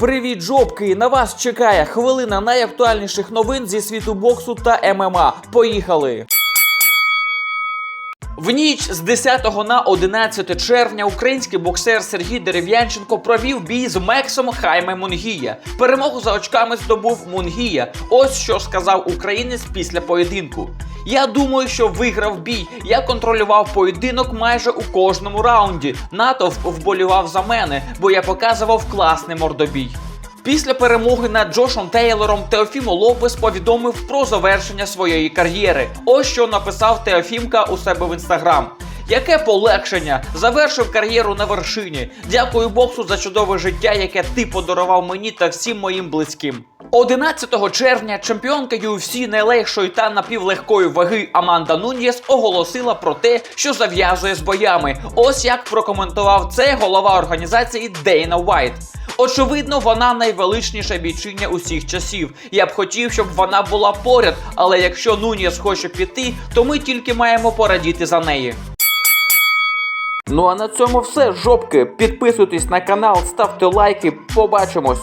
Привіт, жопки! На вас чекає хвилина найактуальніших новин зі світу боксу та ММА. Поїхали! В ніч з 10 на 11 червня український боксер Сергій Дерев'янченко провів бій з Мексом Хайме Мунгія. Перемогу за очками здобув Мунгія. Ось що сказав українець після поєдинку. Я думаю, що виграв бій. Я контролював поєдинок майже у кожному раунді. Натовп вболівав за мене, бо я показував класний мордобій. Після перемоги над Джошом Тейлором Теофімо Лопес повідомив про завершення своєї кар'єри. Ось що написав Теофімка у себе в інстаграм. Яке полегшення! Завершив кар'єру на вершині. Дякую боксу за чудове життя, яке ти подарував мені та всім моїм близьким. 11 червня чемпіонка UFC найлегшої та напівлегкої ваги Аманда Нуньєс оголосила про те, що зав'язує з боями. Ось як прокоментував це голова організації Дейна Уайт. Очевидно, вона найвеличніша бійчиня усіх часів. Я б хотів, щоб вона була поряд, але якщо Нуньєс хоче піти, то ми тільки маємо порадіти за неї. Ну а на цьому все, жопки. Підписуйтесь на канал, ставте лайки. Побачимось.